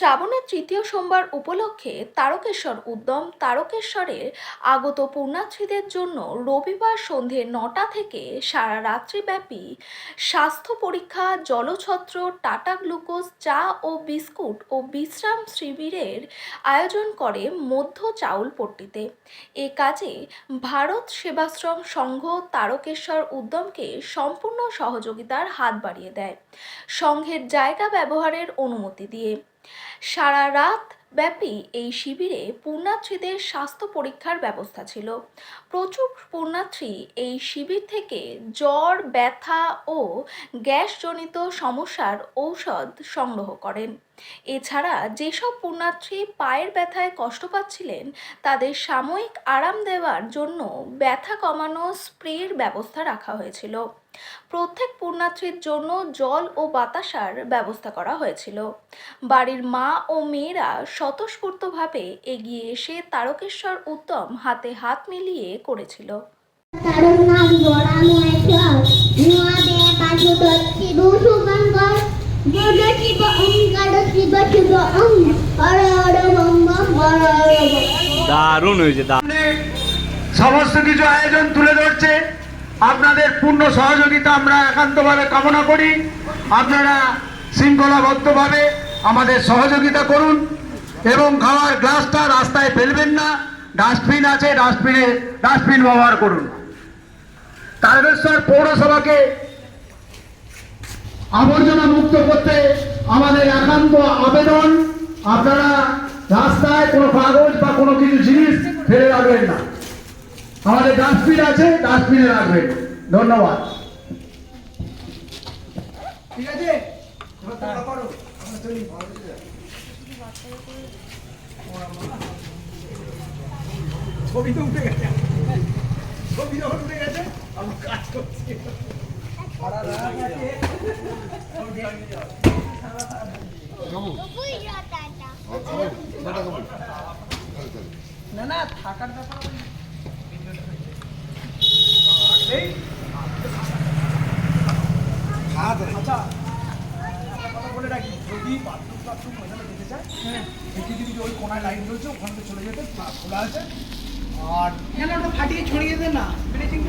শ্রাবণের তৃতীয় সোমবার উপলক্ষে তারকেশ্বর উদ্যম তারকেশ্বরের আগত পুণ্যার্থীদের জন্য রবিবার সন্ধে নটা থেকে সারা রাত্রিব্যাপী স্বাস্থ্য পরীক্ষা, জলছত্র, টাটা গ্লুকোজ, চা ও বিস্কুট ও বিশ্রাম শিবিরের আয়োজন করে মধ্য চাউলপট্টিতে। এ কাজে ভারত সেবাশ্রম সংঘ তারকেশ্বর উদ্যমকে সম্পূর্ণ সহযোগিতার হাত বাড়িয়ে দেয়। সংঘের জায়গা ব্যবহারের অনুমতি দিয়ে সারা রাত ব্যাপী এই শিবিরে পুণ্যার্থীদের স্বাস্থ্য পরীক্ষার ব্যবস্থা ছিল। প্রচুর পুণ্যার্থী এই শিবির থেকে জ্বর, ব্যথা ও গ্যাসজনিত সমস্যার ঔষধ সংগ্রহ করেন। এছাড়া যেসব পুণ্যার্থী পায়ের ব্যথায় কষ্ট পাচ্ছিলেন, তাদের সাময়িক আরাম দেওয়ার জন্য ব্যথা কমানো স্প্রের ব্যবস্থা রাখা হয়েছিল। প্রত্যেক পুণ্যার্থীর জন্য জল ও বাতাসার ব্যবস্থা করা হয়েছিল। বাড়ির মা ও মেয়েরা স্বতঃস্ফূর্তভাবে এগিয়ে এসে তারকেশ্বর উত্তম হাতে হাত মিলিয়ে করেছিল। দারুণ হয়েছে দারুণ। সমস্ত কিছু আয়োজন তুলে ধরছে। আপনাদের পূর্ণ সহযোগিতা আমরা একান্তভাবে কামনা করি। আপনারা শৃঙ্খলাবদ্ধভাবে আমাদের সহযোগিতা করুন এবং খাওয়ার গ্লাসটা রাস্তায় ফেলবেন না। ডাস্টবিন আছে, ডাস্টবিনে, ডাস্টবিন ব্যবহার করুন। তারকেশ্বর পৌরসভাকে আবর্জনা মুক্ত করতে আমাদের একান্ত আবেদন। আপনারা রাস্তায় কোনো কাগজ বা কোনো কিছু জিনিস ফেলে রাখবেন না। আমাদের ডাস্টবিন আছে ডাস্টবিনে রাখবেন। ধন্যবাদ। ঠিক আছে? এবার তোমরা করো আমরা চলি। ছবি তো উঠে গেছে। ছবি যখন উঠে গেছে আমরা কাজ করছি। না না থাকার ব্যাপার আচ্ছা একটা কথা বলে রাখি যদি বাথরুম টাথরুম ওইখানে যেতে চায় দেখি যদি ওই কোনায় লাইন রয়েছে ওখান থেকে চলে যেতে খোলা- আছে আর ফাটিয়ে ছড়িয়ে দেন না। ব্লিচিং